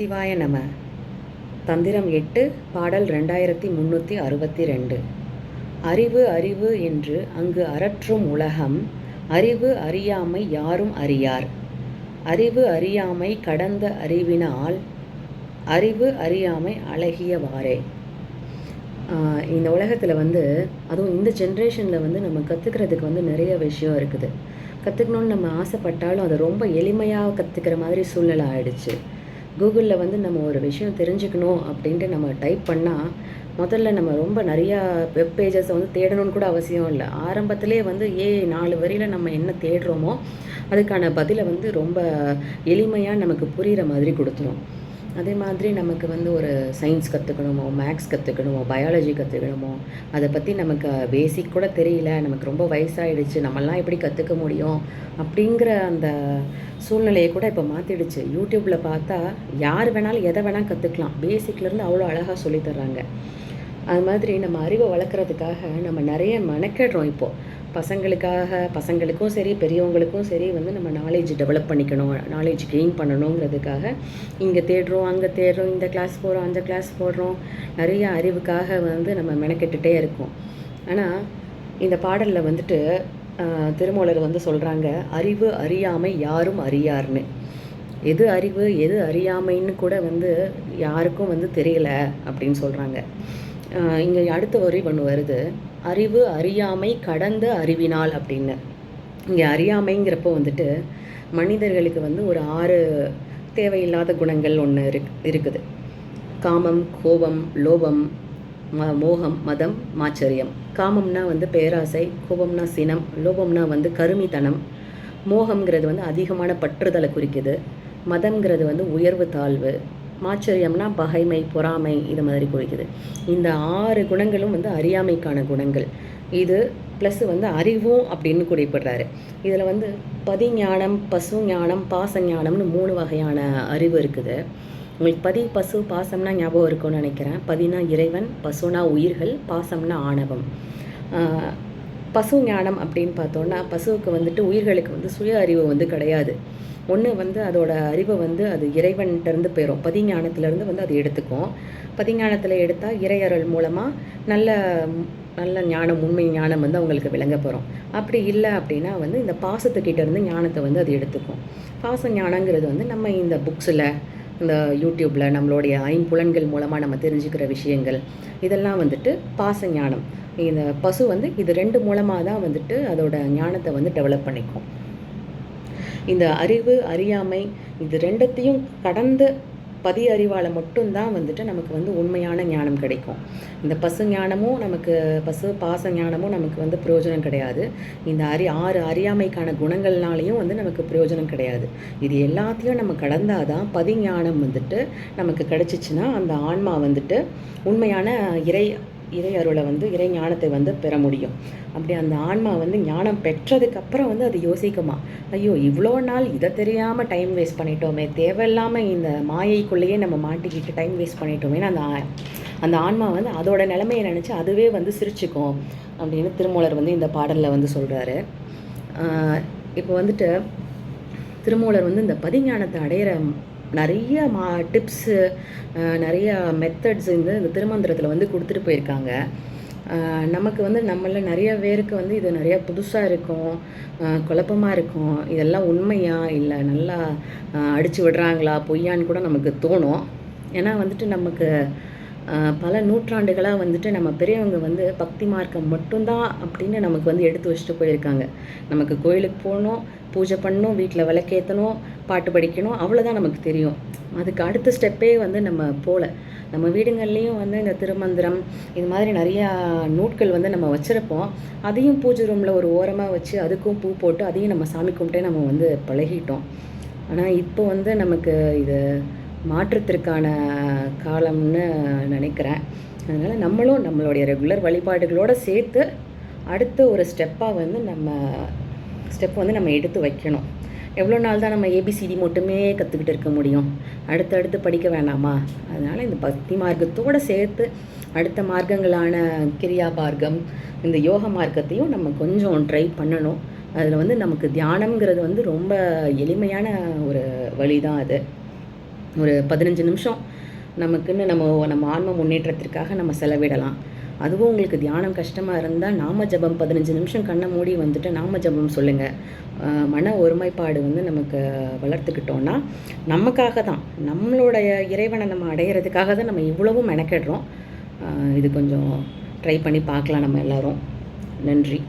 சிவாய நம. தந்திரம் எட்டு பாடல் ரெண்டாயிரத்தி முன்னூற்றி அறுபத்தி ரெண்டு அறிவு அறிவு என்று அங்கு அரற்றும் உலகம் அறிவு அறியாமை யாரும் அறியார். அறிவு அறியாமை கடந்த அறிவினால் அறிவு அறியாமை அழகியவாறே இந்த உலகத்தில் வந்து அதுவும் இந்த ஜென்ரேஷனில் வந்து நம்ம கற்றுக்கிறதுக்கு வந்து நிறைய விஷயம் இருக்குது. கற்றுக்கணுன்னு நம்ம ஆசைப்பட்டாலும் அதை ரொம்ப எளிமையாக கற்றுக்கிற மாதிரி சூழ்நிலை ஆயிடுச்சு. கூகுளில் வந்து நம்ம ஒரு விஷயம் தெரிஞ்சுக்கணும் அப்படின்ட்டு நம்ம டைப் பண்ணால் முதல்ல நம்ம ரொம்ப நிறையா வெப் பேஜஸை வந்து தேடணும்னு கூட அவசியம் இல்லை. ஆரம்பத்திலே வந்து ஏ நாலு வரியில் நம்ம என்ன தேடுறோமோ அதுக்கான பதிலை வந்து ரொம்ப எளிமையாக நமக்கு புரிகிற மாதிரி கொடுத்துரும். அதே மாதிரி நமக்கு வந்து ஒரு சயின்ஸ் கற்றுக்கணுமோ மேக்ஸ் கற்றுக்கணுமோ பயாலஜி கற்றுக்கணுமோ அதை பற்றி நமக்கு பேசிக் கூட தெரியல நமக்கு ரொம்ப வயசாகிடுச்சு நம்மளாம் எப்படி கற்றுக்க முடியும் அப்படிங்கிற அந்த சூழ்நிலையை கூட இப்போ மாற்றிடுச்சு யூடியூப்பில் பார்த்தா யார் வேணாலும் எதை வேணால் கற்றுக்கலாம் பேசிக்லேருந்து அவ்வளோ அழகாக சொல்லித்தர்றாங்க அது மாதிரி நம்ம அறிவை வளர்க்குறதுக்காக நம்ம நிறைய மெனக்கெடுறோம் இப்போது பசங்களுக்காக பசங்களுக்கும் சரி பெரியவங்களுக்கும் சரி வந்து நம்ம நாலேஜ் டெவலப் பண்ணிக்கணும் நாலேஜ் கெயின் பண்ணணுங்கிறதுக்காக இங்கே தேடுறோம் அங்கே தேடுறோம் இந்த கிளாஸ் போகிறோம் அந்த கிளாஸ் போடுறோம். நிறைய அறிவுக்காக வந்து நம்ம மெனக்கெட்டுட்டே இருக்கோம். ஆனால் இந்த பாடலில் வந்துட்டு திருமூலர் வந்து சொல்கிறாங்க அறிவு அறியாமை யாரும் அறியார்னு எது அறிவு எது அறியாமைன்னு கூட வந்து யாருக்கும் வந்து தெரியல அப்படின்னு சொல்கிறாங்க இங்கே அடுத்த வரி ஒன்று வருது. அறிவு அறியாமை கடந்த அறிவினால் அப்படின்னு. இங்கே அறியாமைங்கிறப்போ வந்துட்டு மனிதர்களுக்கு வந்து ஒரு ஆறு தேவையில்லாத குணங்கள் ஒன்று இரு இருக்குது. காமம் கோபம் லோபம் ம மோகம் மதம் மாச்சரியம். காமம்னா வந்து பேராசை கோபம்னா சினம் லோபம்னா வந்து கருமித்தனம். மோகம்ங்கிறது வந்து அதிகமான பற்றுதலை குறிக்குது. மதம்ங்கிறது வந்து உயர்வு தாழ்வு. மாச்சரியம்னா பகைமை பொறாமை இது மாதிரி குறிக்குது. இந்த ஆறு குணங்களும் வந்து அறியாமைக்கான குணங்கள். இது ப்ளஸ் வந்து அறிவும் அப்படின்னு குறிப்பிடுறாரு. இதில் வந்து பதிஞானம் பசு ஞானம் பாச ஞானம்னு மூணு வகையான அறிவு இருக்குது. உங்களுக்கு பதி பசு பாசம்னா ஞாபகம் இருக்கும்னு நினைக்கிறேன். பதினா இறைவன் பசுனா உயிர்கள் பாசம்னா ஆணவம். பசு ஞானம் அப்படின்னு பார்த்தோன்னா பசுவுக்கு வந்துட்டு உயிர்களுக்கு வந்து சுய அறிவு வந்து கிடையாது. ஒன்று வந்து அதோட அறிவை வந்து அது இறைவன்கிட்டருந்து போயிடும் பதிஞானத்திலேருந்து வந்து அது எடுத்துக்கும் பதிஞானத்தில் எடுத்தால் இறையறல் மூலமாக நல்ல நல்ல ஞானம் உண்மை ஞானம் வந்து அவங்களுக்கு விளங்க போகிறோம் அப்படி இல்லை அப்படின்னா வந்து இந்த பாசத்துக்கிட்டேருந்து ஞானத்தை வந்து அது எடுத்துக்கும். பாச ஞானங்கிறது வந்து நம்ம இந்த புக்ஸில் இந்த யூடியூப்பில் நம்மளுடைய ஐம்புலன்கள் மூலமாக நம்ம தெரிஞ்சுக்கிற விஷயங்கள் இதெல்லாம் வந்துட்டு பாச ஞானம் இந்த பசு வந்து இது ரெண்டு மூலமாக தான் வந்துட்டு அதோட ஞானத்தை வந்து டெவலப் பண்ணிக்கும். இந்த அறிவு அறியாமை இது ரெண்டத்தையும் கடந்து பதி அறிவால் மட்டும்தான் வந்துட்டு நமக்கு வந்து உண்மையான ஞானம் கிடைக்கும். இந்த பசு ஞானமும் நமக்கு பசு பாச ஞானமும் நமக்கு வந்து பிரயோஜனம் கிடையாது. இந்த அறி ஆறு அறியாமைக்கான குணங்கள்னாலையும் வந்து நமக்கு பிரயோஜனம் கிடையாது. இது எல்லாத்தையும் நம்ம கடந்தாதான் பதி ஞானம் வந்துட்டு நமக்கு கிடச்சிச்சின்னா அந்த ஆன்மா வந்துட்டு உண்மையான இறை இறை அருளை வந்து இறை ஞானத்தை வந்து பெற முடியும். அப்படி அந்த ஆன்மா வந்து ஞானம் பெற்றதுக்கப்புறம் வந்து அது யோசிக்குமா? ஐயோ இவ்வளோ நாள் இதை தெரியாமல் டைம் வேஸ்ட் பண்ணிட்டோமே தேவையில்லாமல் இந்த மாயைக்குள்ளேயே நம்ம மாட்டிக்கிட்டு டைம் வேஸ்ட் பண்ணிட்டோமேன்னு அந்த அந்த ஆன்மா வந்து அதோட நிலைமையை நினச்சி அதுவே வந்து சிரிச்சுக்கும் அப்படின்னு திருமூலர் வந்து இந்த பாடலில் வந்து சொல்கிறாரு இப்போ வந்துட்டு திருமூலர் வந்து இந்த பதிஞானத்தை அடையிற நிறைய மா டிப்ஸு நிறைய மெத்தட்ஸ் இந்த இந்த திருமந்திரத்தில் வந்து கொடுத்துட்டு போயிருக்காங்க. நமக்கு வந்து நம்மள நிறைய பேருக்கு வந்து இது நிறைய புதுசாக இருக்கும். குழப்பமாக குழப்பமா இருக்கும். இதெல்லாம் உண்மையா? இல்லை நல்லா அடித்து விடுறாங்களா? பொய்யான்னு கூட நமக்கு தோணும். ஏன்னா வந்துட்டு நமக்கு பல நூற்றாண்டுகளாக வந்துட்டு நம்ம பெரியவங்க வந்து பக்தி மார்க்கம் மட்டும்தான் அப்படின்னு நமக்கு வந்து எடுத்து வச்சுட்டு போயிருக்காங்க. நமக்கு கோயிலுக்கு போகணும் பூஜை பண்ணணும் வீட்டில் விளக்கேற்றணும் பாட்டு படிக்கணும் அவ்வளோதான் நமக்கு தெரியும். அதுக்கு அடுத்த ஸ்டெப்பே வந்து நம்ம போகல நம்ம வீடுங்கள்லேயும் வந்து இந்த திருமந்திரம் இது மாதிரி நிறையா நூட்கள் வந்து நம்ம வச்சுருப்போம். அதையும் பூஜை ரூமில் ஒரு ஓரமாக வச்சு அதுக்கும் பூ போட்டு அதையும் நம்ம சாமி கும்பிட்டே நம்ம வந்து பழகிட்டோம். ஆனால் இப்போ வந்து நமக்கு இது மாற்றத்திற்கான காலம்னு நினைக்கிறேன். அதனால் நம்மளும் நம்மளுடைய ரெகுலர் வழிபாடுகளோடு சேர்த்து அடுத்த ஒரு ஸ்டெப்பாக வந்து நம்ம ஸ்டெப் வந்து நம்ம எடுத்து வைக்கணும். எவ்வளோ நாள் தான் நம்ம ஏபிசிடி மட்டுமே கற்றுக்கிட்டு இருக்க முடியும்? அடுத்தடுத்து படிக்க வேணாமா? அதனால் இந்த பக்தி மார்க்கத்தோடு சேர்த்து அடுத்த மார்க்கங்களான கிரியா மார்க்கம் இந்த யோக மார்க்கத்தையும் நம்ம கொஞ்சம் ட்ரை பண்ணணும். அதில் வந்து நமக்கு தியானம்ங்கிறது வந்து ரொம்ப எளிமையான ஒரு வழி தான் அது. ஒரு பதினஞ்சு நிமிஷம் நமக்குன்னு நம்ம நம்ம ஆன்ம முன்னேற்றத்திற்காக நம்ம செலவிடலாம். அதுவும் உங்களுக்கு தியானம் கஷ்டமாக இருந்தால் நாம ஜபம் பதினஞ்சு நிமிஷம் கண்ணை மூடி வந்துட்டு நாம ஜபம் சொல்லுங்கள் மன ஒருமைப்பாடு வந்து நமக்கு வளர்த்துக்கிட்டோன்னா நமக்காக தான். நம்மளுடைய இறைவனை நம்ம அடையிறதுக்காக தான் நம்ம இவ்வளவும் மெனக்கெடுறோம். இது கொஞ்சம் ட்ரை பண்ணி பார்க்கலாம் நம்ம எல்லாரும். நன்றி.